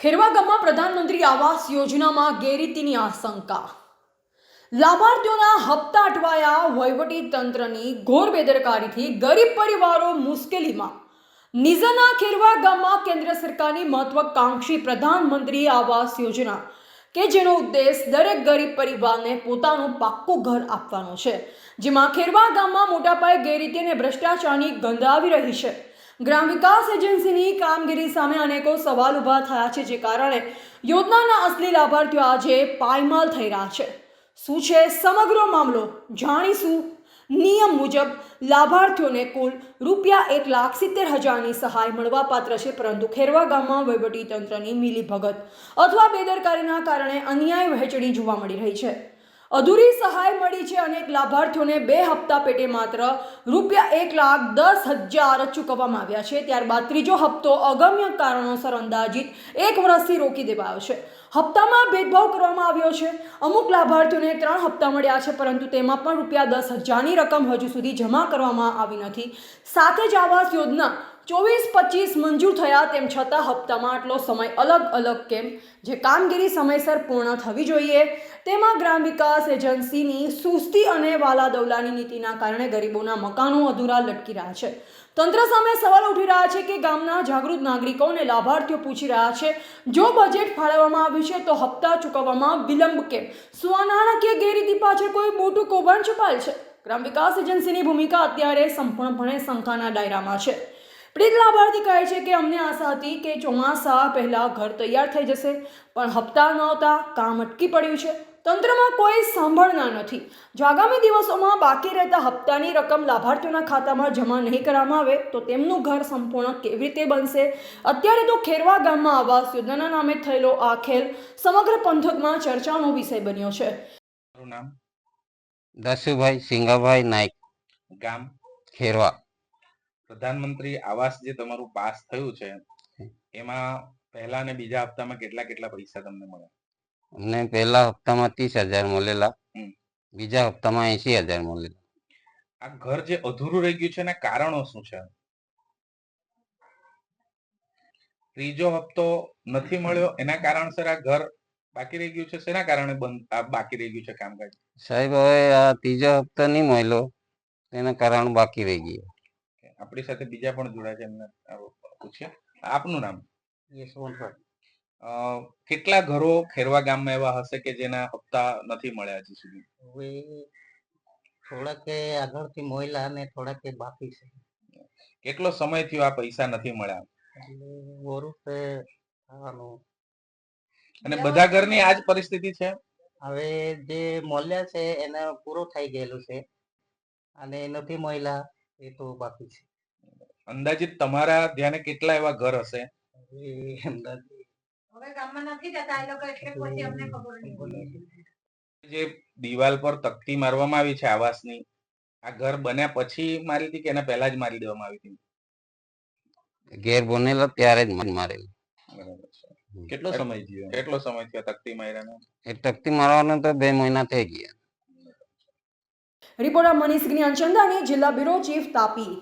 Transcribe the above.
ખેરવા ગામમાં પ્રધાનમંત્રી આવાસ યોજનામાં ગેરરીતિની આશંકા. લાભાર્થીઓના હપ્તા અટવાયા વહીવટી તંત્રની ઘોર બેદરકારીથી ગરીબ પરિવારો મુશ્કેલીમાં. નિઝાના ખેરવા ગામમાં કેન્દ્ર સરકારની મહત્વકાંક્ષી પ્રધાનમંત્રી આવાસ યોજના કે જેનો ઉદ્દેશ દરેક ગરીબ પરિવારને પોતાનું પાક્કું ઘર આપવાનો છે, જેમાં ખેરવા ગામમાં મોટા પાયે ગેરરીતિ અને ભ્રષ્ટાચારની ગંધ આવી રહી છે. ગ્રામ વિકાસ એજન્સીની કામગીરી સામે અનેકો સવાલ ઊભા થયા છે, જે કારણે યોજનાના અસલી લાભાર્થીઓ આજે પાયમાલ થઈ રહ્યા છે. શું છે સમગ્ર મામલો? જાણીશું. નિયમ મુજબ લાભાર્થીઓને કુલ રૂપિયા એક લાખ સિત્તેર હજારની સહાય મળવા પાત્ર છે, પરંતુ ખેરવા ગામમાં વહીવટી તંત્રની મિલીભગત અથવા બેદરકારીના કારણે અન્યાય વહેંચણી જોવા મળી રહી છે. અધૂરી સહાય મળી છે અનેક લાભાર્થીઓને બે હપ્તા પેટે માત્ર રૂપિયા એક લાખ દસ હજાર ચૂકવવામાં આવ્યા છે. ત્યારબાદ ત્રીજો હપ્તો અગમ્ય કારણોસર અંદાજિત એક વર્ષથી રોકી દેવાયો છે. હપ્તામાં ભેદભાવ કરવામાં આવ્યો છે. અમુક લાભાર્થીઓને ત્રણ હપ્તા મળ્યા છે, પરંતુ તેમાં પણ રૂપિયા દસ હજારની રકમ હજુ સુધી જમા કરવામાં આવી નથી. સાથે જ આવાસ યોજના ચોવીસ પચીસ મંજૂર થયા તેમ છતાં હપ્તામાં આટલો સમય અલગ અલગ કેમ? જે કામગીરી સમયસર પૂર્ણ થવી જોઈએ. તેમાં ગ્રામ વિકાસ એજન્સીની સુસ્તી અને વાલાદવલાની નીતિના કારણે ગરીબોના મકાનો અધૂરા લટકી રહ્યા છે. તંત્ર સામે સવાલ ઉઠી રહ્યા છે કે ગામના જાગૃત નાગરિકો અને લાભાર્થીઓ પૂછી રહ્યા છે, જો બજેટ ફાળવવામાં આવ્યું છે તો હપ્તા ચૂકવવામાં વિલંબ કેમ? શું આ નાણાકીય ગેરરીતિ પાછળ કોઈ મોટું કૌભાંડ છુપાયેલ છે? ગ્રામ વિકાસ એજન્સીની ભૂમિકા અત્યારે સંપૂર્ણપણે શંકાના ડાયરામાં છે. પ્રીત લાભાર્થી કહે છે કે અમને આશા હતી કે ચોમાસા પહેલાં ઘર તૈયાર થઈ જશે, પણ હપ્તા ન કામ અટકી પડ્યું છે. તંત્રમાં કોઈ સાંભળના નથી. જો આગામી દિવસોમાં બાકી રહેતા હપ્તાની રકમ લાભાર્થીઓના ખાતામાં જમા નહીં કરવામાં આવે, તો તેમનું ઘર સંપૂર્ણ કેવી રીતે બનશે? અત્યારે તો ખેરવા ગામમાં આવાસ યોજનાના નામે થયેલો આ ખેલ સમગ્ર પંથકમાં ચર્ચાનો વિષય બન્યો છે. દસુભાઈ સિંગાભાઈ નાયક, ગામ ખેરવા. પ્રધાનમંત્રી આવાસ જે તમારું પાસ થયું છે એમાં પહેલા અને બીજા હપ્તામાં કેટલા કેટલા પૈસા તમને મળ્યા? અમને પહેલા હપ્તામાં ત્રીસ હજાર મળેલા બીજા હપ્તામાં એસી હજાર મળેલા. આ ઘર જે અધૂરું રહી ગયું છે એના કારણો શું છે? ત્રીજો હપ્તો નથી મળ્યો એના કારણસર આ ઘર બાકી રહી ગયું છે શેના કારણે બંધ આ બાકી રહી ગયું છે કામકાજ? સાહેબ હવે આ ત્રીજો હપ્તો નહીં મળ્યો તેના કારણ બાકી રહી ગયો. આપણી સાથે બીજા પણ જોડાય છે એમને પૂછ્યા પૂછીએ. આપનું નામ? અ, કેટલા ઘરો ખેરવા ગામમાં એવા હશે કે જેના હપ્તા નથી મળ્યા હજી સુધી? હવે થોડાક આગળથી મોયલા અને થોડાક બાકી છે. કેટલો સમય થયો આ પૈસા નથી મળ્યા? અને બધા ઘરની આ જ પરિસ્થિતિ છે? હવે જે મોલ્યા છે એને પૂરો થઈ ગયેલું છે. અને નથી મોયલા એ તો બાકી છે. અંદાજિત તમારા ધ્યાને કેટલા એવા ઘર હશે? હવે અંદાજે હવે ગામમાં નથી જતા એ લોકો એટલે પછી અમને ખબર નહીં પડે. જે દિવાલ પર તકતી મારવામાં આવી છે આવાસની આ ઘર બન્યા પછી મારી હતી કે એના પહેલા જ મારી દેવામાં આવી હતી? ઘેર બનેલો ત્યારે જ મને મારેલું. કેટલો સમય થયો? કેટલો સમય થયો તકતી માર્યાનો? એ તકતી મારવાનો તો બે મહિના થઈ ગયા. રિપોર્ટર મનીષ જ્ઞાનચંદાની જિલ્લા બ્યુરો ચીફ તાપી.